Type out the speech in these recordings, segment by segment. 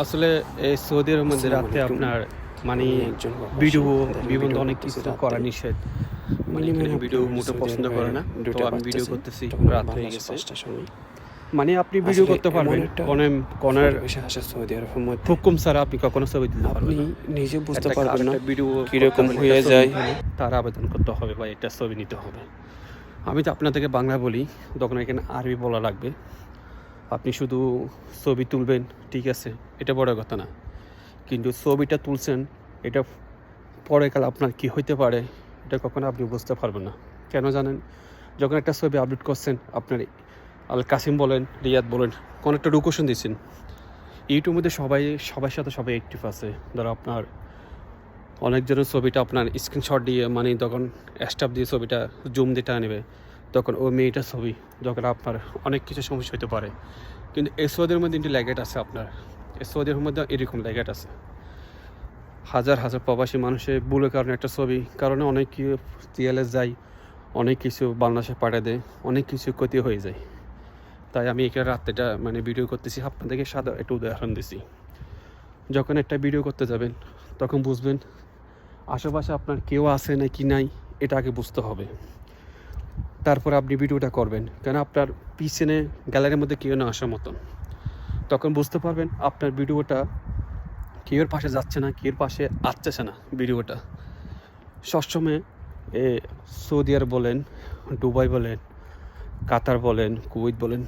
আসলে এই সৌদি আরবের মধ্যে রাতে আপনার মানে। ভিডিও বিভিন্ন অনেক কিছু। করা নিষেধ। মানে ভিডিও আপনার মোটো পছন্দ করে না। তো আমি ভিডিও করতেছি রাত হয়ে গেছে। মানে আপনি ভিডিও করতে পারবেন। কোন কোনের সৌদি আরবের মধ্যে। হুকুম ছাড়া আপনি কখনো ছবি দিতে পারবেন না। নিজে বুঝতে পারবেন না ভিডিও কীরকম হয়ে যায়। তার আবেদন করতে হবে বা এটা ছবি নিতে হবে। আমি তো আপনাদেরকে বাংলা বলি তখন এখানে আরবি বলা লাগবে। আপনি শুধু ছবি তুলবেন, ঠিক আছে, এটা বড় কথা না। কিন্তু ছবিটা তুলছেন, এটা পরে কাল আপনার কি হইতে পারে, এটা কখনো আপনি বুঝতে পারবেন না। কেন জানেন? যখন একটা ছবি আপলোড করছেন, আপনার আল কাসিম বলেন, রিয়াদ বলেন, কোন একটা লোকেশন দিচ্ছেন ইউটিউবের মধ্যে সবাই, সবার সাথে সবাই অ্যাক্টিভ আছে। ধরো আপনার অনেকজনের ছবিটা আপনার স্ক্রিনশট দিয়ে মানে তখন স্টাফ দিয়ে ছবিটা জুম দিয়ে টানে নেবে। তখন ওই মেয়েটা ছবি, যখন আপনার অনেক কিছু সমস্যা হতে পারে। কিন্তু এসওয়াদের মধ্যে একটি ল্যাগেট আছে আপনার। এসওয়াদের মধ্যে এরকম ল্যাগেট আছে। হাজার হাজার প্রবাসী মানুষের ভুলের কারণে একটা ছবি, কারণে অনেক কিছু যায়, অনেক কিছু বাংলাদেশে পাঠিয়ে দেয়, অনেক কিছু ক্ষতি হয়ে যায়। তাই আমি এখানে রাত্রেটা মানে ভিডিও করতেছি, আপনাদেরকে সাদা একটা উদাহরণ দিছি। যখন একটা ভিডিও করতে যাবেন, তখন বুঝবেন আশেপাশে আপনার কেউ আছে না কি নাই, এটা আগে বুঝতে হবে। তারপর আপনি ভিডিওটা করবেন। কেন আপনার পিছনে গ্যালারির মধ্যে কেউ না আসার মতন। তখন বুঝতে পারবেন আপনার ভিডিওটা কেউর পাশে যাচ্ছে না, কেউর পাশে আসতেছে না ভিডিওটা। সবসময়, এ, সৌদি আরব বলেন, দুবাই বলেন, কাতার বলেন, কুয়েত বলেন,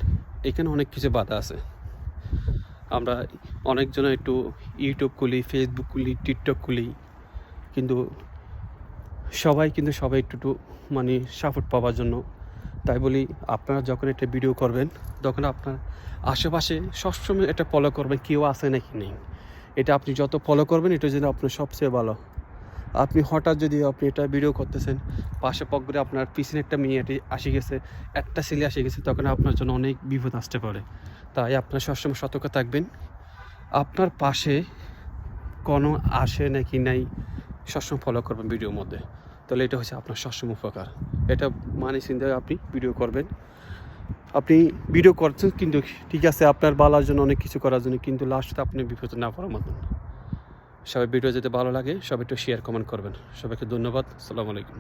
এখানে অনেক কিছু বাধা আছে। আমরা অনেকজন একটু ইউটিউব খুলি ফেসবুক খুলি টিকটক খুলি, কিন্তু সবাই কিন্তু সবাই একটু একটু মানে সাপোর্ট পাওয়ার জন্য। তাই বলি, আপনারা যখন একটা ভিডিও করবেন, তখন আপনার আশেপাশে সবসময় এটা ফলো করবেন, কেউ আছে নাকি নেই। এটা আপনি যত ফলো করবেন, এটা জন্য আপনার সবচেয়ে ভালো। আপনি হঠাৎ যদি আপনি এটা ভিডিও করতেছেন, পাশে পকরে আপনার পিছনে একটা মেয়ে আসে গেছে, একটা ছেলে আসে গেছে, তখন আপনার জন্য অনেক বিপদ আসতে পারে। তাই আপনার সবসময় সতর্ক থাকবেন। আপনার পাশে কোনো আসে নাকি নাই সবসময় ফলো করবেন ভিডিওর মধ্যে। তাহলে এটা হচ্ছে আপনার সবসময় উপকার। এটা মানে চিন্তা আপনি ভিডিও করবেন। আপনি ভিডিও করছেন কিন্তু ঠিক আছে, আপনার বালার জন্য অনেক কিছু করার জন্য, কিন্তু লাস্টে আপনি বিপদ না পড়ার মতন। সবাই ভিডিও যেতে ভালো লাগে, সবাই একটু শেয়ার কমেন্ট করবেন। সবাইকে ধন্যবাদ। সালাম আলাইকুম।